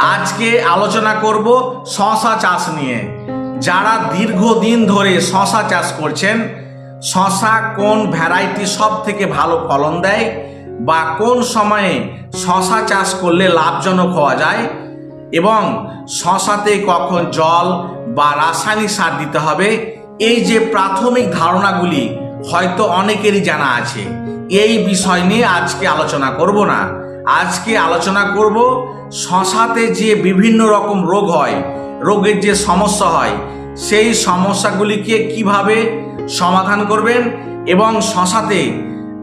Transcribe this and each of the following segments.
আজকে আলোচনা করব শশা চাষ নিয়ে। যারা দীর্ঘদিন ধরে শশা চাষ করছেন, শশা কোন ভ্যারাইটি সব থেকে ভালো ফলন দেয় বা কোন সময়ে শশা চাষ করলে লাভজনক হওয়া যায় এবং শশাতে কখন জল বা রাসায়নিক সার দিতে হবে, এই যে প্রাথমিক ধারণাগুলি হয়তো অনেকেরই জানা আছে। এই বিষয় নিয়ে আজকে আলোচনা করব না। আজকে আলোচনা করব শশাতে যে বিভিন্ন রকম রোগ হয়, রোগের যে সমস্যা হয়, সেই সমস্যাগুলিকে কীভাবে সমাধান করবেন এবং শশাতে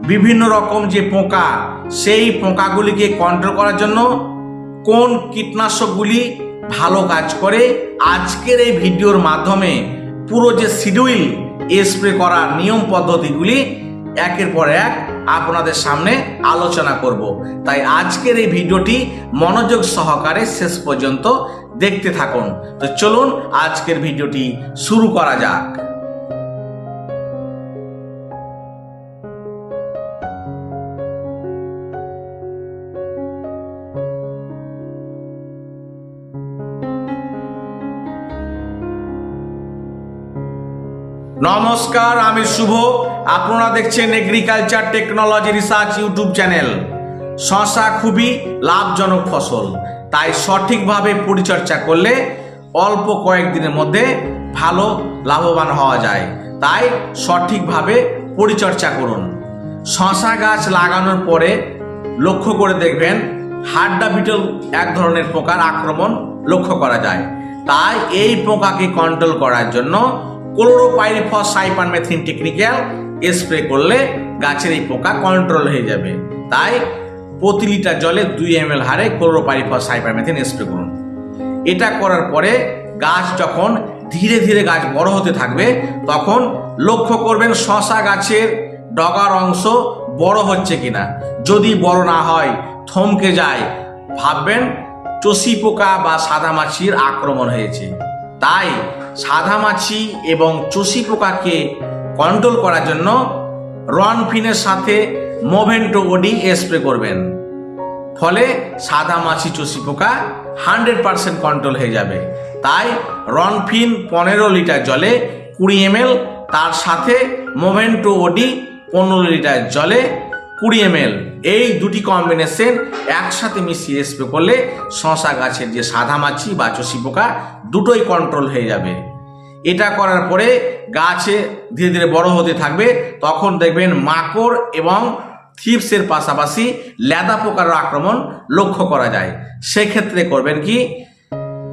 বিভিন্ন রকম যে পোকা, সেই পোকাগুলিকে কন্ট্রোল করার জন্য কোন কীটনাশকগুলি ভালো কাজ করে, আজকের এই ভিডিওর মাধ্যমে পুরো যে শিডিউল স্প্রে করার নিয়ম পদ্ধতিগুলি একের পর এক আপনাদের সামনে আলোচনা করব। তাই আজকের এই ভিডিওটি মনোযোগ সহকারে শেষ পর্যন্ত দেখতে থাকুন। তো চলুন আজকের ভিডিওটি শুরু করা যাক। নমস্কার, আমি শুভ আপনারা দেখছেন agriculture technology research YouTube channel শশা খুবই লাভজনক ফসল, তাই সঠিকভাবে পরিচর্যা করলে অল্প কয়েকদিনের মধ্যে ভালো লাভবান হওয়া যায়। তাই সঠিকভাবে পরিচর্যা করুন। শশা গাছ লাগানোর পরে লক্ষ্য করে দেখবেন, হাড্ডা বিটল এক ধরনের পোকার আক্রমণ লক্ষ্য করা যায়। তাই এই পোকাকে কন্ট্রোল করার জন্য ক্লোরোপাইরিফস সাইপারমেথিন টেকনিক্যাল স্প্রে করলে গাছের এই পোকা কন্ট্রোল হয়ে যাবে। তাই প্রতি লিটার জলে দুই এম এল হারে ক্লোরোপাইরিফস সাইপারমেথিন স্প্রে করুন। এটা করার পরে গাছ যখন ধীরে ধীরে গাছ বড় হতে থাকবে, তখন লক্ষ্য করবেন শশা গাছের ডগার অংশ বড় হচ্ছে কিনা। যদি বড় না হয়, থমকে যায়। ভাববেন চষি পোকা বা সাদা মাছির আক্রমণ হয়েছে। তাই সাদা মাছি এবং চষি পোকাকে কন্ট্রোল করার জন্য রনফিনের সাথে মোভেন্টো ওডি স্প্রে করবেন। ফলে সাদা মাছি চষি পোকা হান্ড্রেড পারসেন্ট কন্ট্রোল হয়ে যাবে। তাই রনফিন পনেরো লিটার জলে কুড়ি এম তার সাথে মোভেন্টো ওডি পনেরো লিটার জলে কুড়ি এম এই দুটি কম্বিনেশন একসাথে মিশিয়ে স্প্রে করলে শশা গাছের যে সাদা মাছি বা চষি পোকা দুটোই কন্ট্রোল হয়ে যাবে। এটা করার পরে গাছে ধীরে ধীরে বড় হতে থাকবে, তখন দেখবেন মাকড় এবং থিপসের পাশাপাশি লেদা পোকার আক্রমণ লক্ষ্য করা যায়। সেক্ষেত্রে করবেন কি?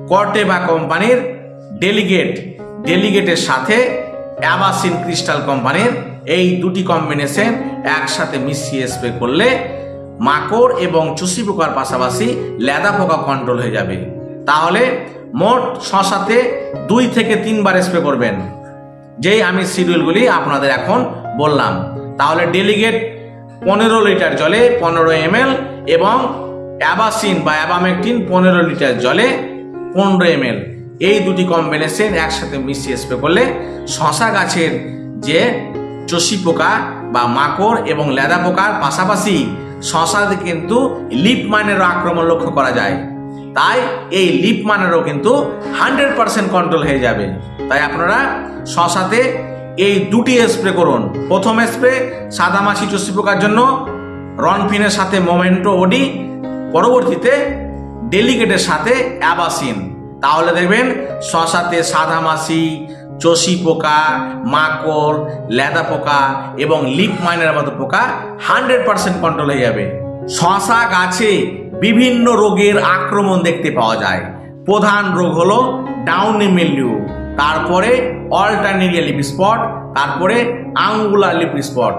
কর্টে বা কোম্পানির ডেলিগেট, ডেলিগেটের সাথে অ্যাবাসিন ক্রিস্টাল কোম্পানির এই দুটি কম্বিনেশন একসাথে মিশিয়ে স্প্রে করলে মাকড় এবং চুষি পোকার পাশাপাশি লেদা পোকা কন্ট্রোল হয়ে যাবে। তাহলে মোট শশাতে দুই থেকে তিনবার স্প্রে করবেন। যেই আমি শিডিউলগুলি আপনাদের এখন বললাম। তাহলে ডেলিগেট পনেরো লিটার জলে পনেরো এম এবং অ্যাবাসিন বা অ্যাবামেকটিন পনেরো লিটার জলে পনেরো এম এই দুটি কম্বিনেশন একসাথে মিশিয়ে স্প্রে করলে শশা গাছের যে চষি পোকা বা মাকড় এবং লেদা পোকার পাশাপাশি শশাতে কিন্তু লিপ মাইনেরও আক্রমণ লক্ষ্য করা যায়। তাই এই লিপ মানেরও কিন্তু হান্ড্রেড পার্সেন্ট কন্ট্রোল হয়ে যাবে। তাই আপনারা শশাতে এই দুটি স্প্রে করুন। প্রথম স্প্রে সাদা মাছি চষি পোকার জন্য রনফিনের সাথে মোমেন্টো ওডি পরবর্তীতে ডেলিগেটের সাথে অ্যাবাসিন তাহলে দেখবেন শশাতে সাদা মাছি, চষি পোকা, মাকড়, লেদা পোকা এবং লিপ মাইনের মতো পোকা হান্ড্রেড পার্সেন্ট কন্ট্রোল হয়ে যাবে। শশা গাছে বিভিন্ন রোগের আক্রমণ দেখতে পাওয়া যায়। প্রধান রোগ হলো ডাউনি মিলিউ তারপরে অল্টারনেরিয়া লিপ স্পট তারপরে আঙ্গুলার লিপ স্পট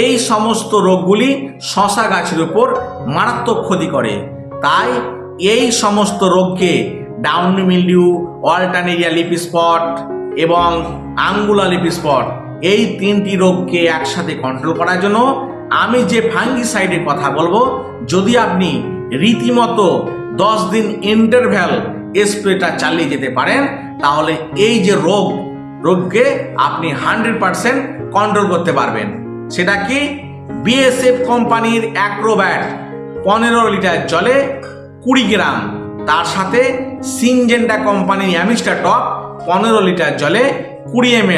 এই সমস্ত রোগগুলি শশা গাছের উপর মারাত্মক ক্ষতি করে। তাই এই সমস্ত রোগকে downy mildew alternaria leaf spot এবং আঙ্গুলার লিপ স্পট এই তিনটি রোগকে একসাথে কন্ট্রোল করার জন্য আমি যে ফাঙ্গিসাইডের কথা বলব, যদি আপনি রীতিমতো দশ দিন ইন্টারভ্যাল স্প্রেটা চালিয়ে যেতে পারেন, তাহলে এই যে রোগ, রোগকে আপনি হান্ড্রেড পারসেন্ট কন্ট্রোল করতে পারবেন। সেটা কি? বিএসএফ কোম্পানির অ্যাক্রোব্যাট পনেরো লিটার জলে কুড়ি গ্রাম। তার সাথে সিনজেন্ডা কোম্পানির অ্যামিস্টার টপ পনেরো লিটার জলে কুড়ি এম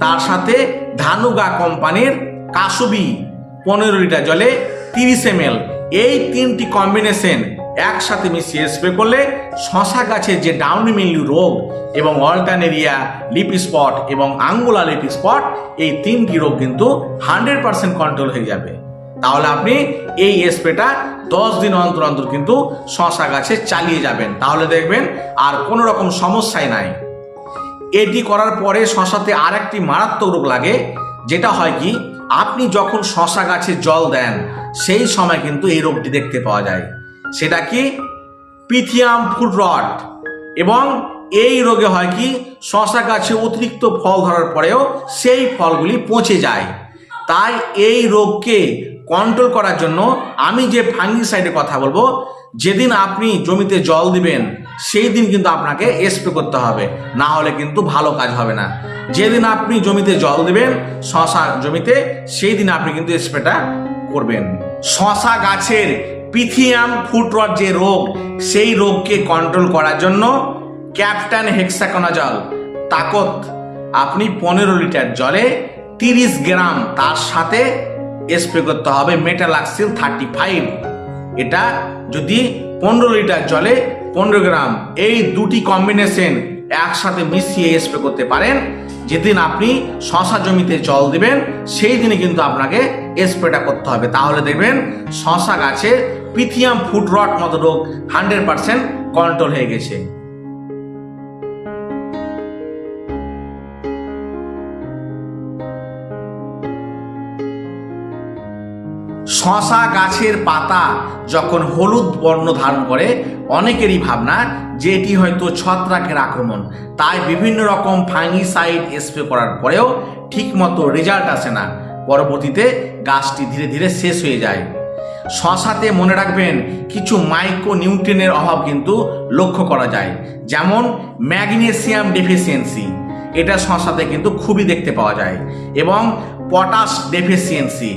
তার সাথে ধানুগা কোম্পানির কাসুবি পনেরো লিটার জলে তিরিশ এম এই তিনটি কম্বিনেশন একসাথে মিশিয়ে স্প্রে করলে শশা গাছের যে ডাউনি মিল্লিউ রোগ এবং অল্টানেরিয়া লিপ স্পট এবং আঙ্গুলা লিপ স্পট এই তিনটি রোগ কিন্তু হান্ড্রেড পার্সেন্ট কন্ট্রোল হয়ে যাবে। তাহলে আপনি এই স্প্রেটা দশ দিন অন্তর অন্তর কিন্তু শশা গাছে চালিয়ে যাবেন। তাহলে দেখবেন আর কোনো রকম সমস্যাই নাই। এটি করার পরে শশাতে আর একটি মারাত্মক রোগ লাগে, যেটা হয় কি আপনি যখন শশা গাছে জল দেন, সেই সময় কিন্তু এই রোগটি দেখতে পাওয়া যায়। সেটা কি? পিথিয়াম ফুড রট এবং এই রোগে হয় কি? শশা গাছে অতিরিক্ত ফল ধরার পরেও সেই ফলগুলি পচে যায়। তাই এই রোগকে কন্ট্রোল করার জন্য আমি যে ফাঙ্গিসাইডের কথা বলব, যেদিন আপনি জমিতে জল দিবেন সেই দিন কিন্তু আপনাকে স্প্রে করতে হবে। না হলে কিন্তু ভালো কাজ হবে না। যেদিন আপনি জমিতে জল দেবেন, শশা জমিতে, সেই দিন আপনি কিন্তু স্প্রেটা করবেন। শশা গাছের পিথিয়াম ফুটরট যে রোগ, সেই রোগকে কন্ট্রোল করার জন্য ক্যাপ্টেন হেক্সাকোনাজল তাকত আপনি পনেরো লিটার জলে তিরিশ গ্রাম তার সাথে স্প্রে করতে হবে। মেটালাক্সিল থার্টি ফাইভ এটা যদি পনেরো লিটার জলে পনেরো গ্রাম। এই দুটি কম্বিনেশন একসাথে মিশিয়ে স্প্রে করতে পারেন। যেদিন আপনি শশা জমিতে জল দেবেন, সেই দিনে কিন্তু আপনাকে স্প্রেটা করতে হবে। তাহলে দেখবেন শশা গাছে পিথিয়াম ফুট রট মতো রোগ হান্ড্রেড পার্সেন্ট কন্ট্রোল হয়ে গেছে। শশা গাছের পাতা যখন হলুদ বর্ণ ধারণ করে, অনেকেরই ভাবনা যে এটি হয়তো ছত্রাকের আক্রমণ। তাই বিভিন্ন রকম ফাঙ্গিসাইড স্প্রে করার পরেও ঠিকমতো রেজাল্ট আসে না। পরবর্তীতে গাছটি ধীরে ধীরে শেষ হয়ে যায়। শশাতে মনে রাখবেন, কিছু মাইক্রো নিউট্রিনের অভাব কিন্তু লক্ষ্য করা যায়, যেমন ম্যাগনেসিয়াম ডেফিসিয়েন্সি। এটা শশাতে কিন্তু খুবই দেখতে পাওয়া যায়, এবং পটাশ ডেফিসিয়েন্সি,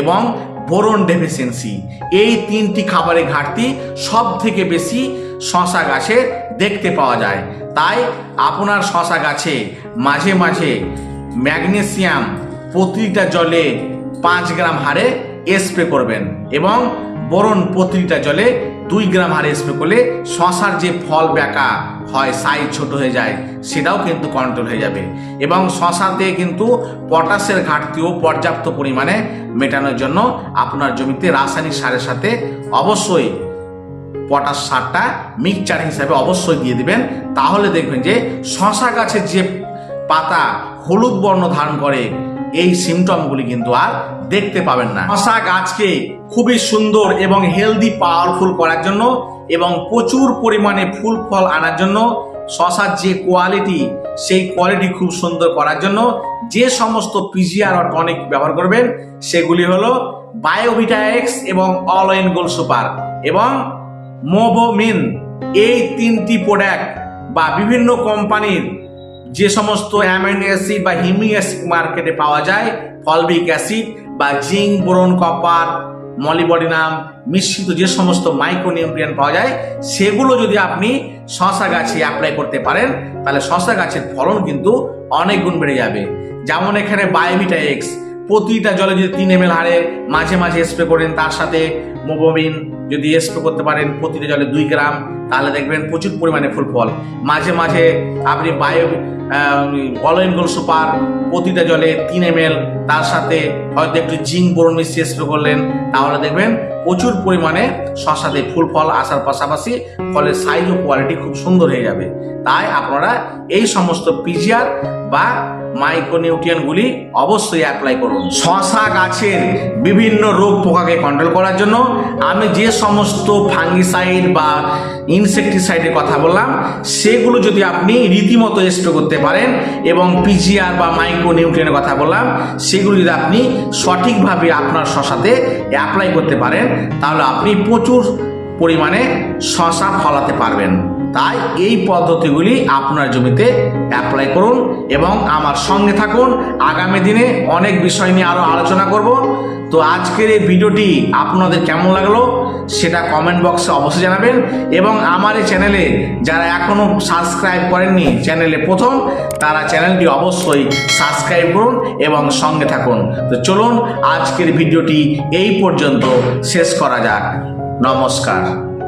এবং বোরন ডেফিসিয়েন্সি। এই তিনটি খাবারের ঘাটতি সব থেকে বেশি শশা গাছে দেখতে পাওয়া যায়। তাই আপনার শশা গাছে মাঝে মাঝে ম্যাগনেসিয়াম প্রতিটা জলে পাঁচ গ্রাম হারে স্প্রে করবেন এবং বোরন প্রতি লিটার জলে দুই গ্রাম হারে স্প্রে করলে শশার যে ফল ব্যাকা হয় সাইজ ছোট হয়ে যায়, সেটাও কিন্তু কন্ট্রোল হয়ে যাবে। এবং শশাতে কিন্তু পটাশের ঘাটতিও পর্যাপ্ত পরিমাণে মেটানোর জন্য আপনার জমিতে রাসায়নিক সারের সাথে অবশ্যই পটাশ সারটা মিক্সচার হিসাবে অবশ্যই দিয়ে দিবেন। তাহলে দেখবেন যে শশা গাছের যে পাতা হলুদ বর্ণ ধারণ করে, এই সিমটমগুলি কিন্তু আর দেখতে পাবেন না। শশা গাছকে খুবই সুন্দর এবং হেলদি পাওয়ারফুল করার জন্য এবং প্রচুর পরিমাণে ফুল ফল আনার জন্য শশার যে কোয়ালিটি সেই কোয়ালিটি খুব সুন্দর করার জন্য যে সমস্ত পিজিআর আর টনিক ব্যবহার করবেন, সেগুলি হলো বায়োভিটা এক্স এবং অল ইন গোল সুপার এবং মোবোমিন এই তিনটি প্রোডাক্ট বা বিভিন্ন কোম্পানির যে সমস্ত অ্যামাইনো অ্যাসিড বা হিমিক অ্যাসিড মার্কেটে পাওয়া যায় ফলবিক অ্যাসিড বা জিঙ্ক বোরন কপার মলিবডিনাম মিশ্রিত যে সমস্ত মাইক্রোনিউট্রিয়েন্ট পাওয়া যায়, সেগুলো যদি আপনি শশা গাছে অ্যাপ্লাই করতে পারেন, তাহলে শশা গাছের ফলন কিন্তু অনেক গুণ বেড়ে যাবে। যেমন এখানে বায়োভিটা এক্স প্রতিটা জলে যদি তিন এম হারে মাঝে মাঝে স্প্রে করেন, তার সাথে মোবোমিন যদি স্প্রে করতে পারেন, প্রতিটা জলে দুই গ্রাম তাহলে দেখবেন প্রচুর পরিমাণে ফুল ফল। মাঝে মাঝে আপনি বায়ো অলয়েনগোল সুপার, প্রতিটা জলে তিন এম তার সাথে হয়তো একটু জিঙ্ক বোরন মিশিয়ে স্প্রে করলেন, তাহলে দেখবেন প্রচুর পরিমাণে শশাতে ফুল ফল আসার পাশাপাশি ফলের সাইজ ও কোয়ালিটি খুব সুন্দর হয়ে যাবে। তাই আপনারা এই সমস্ত পিজিআর বা মাইক্রোনিউট্রিয়েন্টগুলি অবশ্যই অ্যাপ্লাই করুন। শশা গাছের বিভিন্ন রোগ পোকাকে কন্ট্রোল করার জন্য আমি যে সমস্ত ফাঙ্গিসাইড বা ইনসেকটিসাইডের কথা বললাম, সেগুলো যদি আপনি রীতিমতো স্প্রে করতে পারেন এবং পিজিআর বা মাইক্রোনিউট্রিয়েন্টের কথা বললাম, সেগুলো যদি আপনি সঠিকভাবে আপনার শশাতে অ্যাপ্লাই করতে পারেন, তাহলে আপনি প্রচুর পরিমাণে শশা ফলাতে পারবেন। তাই এই পদ্ধতিগুলি আপনার জমিতে অ্যাপ্লাই করুন এবং আমার সঙ্গে থাকুন। আগামী দিনে অনেক বিষয় নিয়ে আরও আলোচনা করব। তো আজকের এই ভিডিওটি আপনাদের কেমন লাগল? সেটা কমেন্ট বক্সে অবশ্যই জানাবেন। এবং আমার এই চ্যানেলে যারা এখনও সাবস্ক্রাইব করেননি চ্যানেলে প্রথম, তারা চ্যানেলটি অবশ্যই সাবস্ক্রাইব করুন এবং সঙ্গে থাকুন। তো চলুন, আজকের ভিডিওটি এই পর্যন্ত শেষ করা যাক। নমস্কার।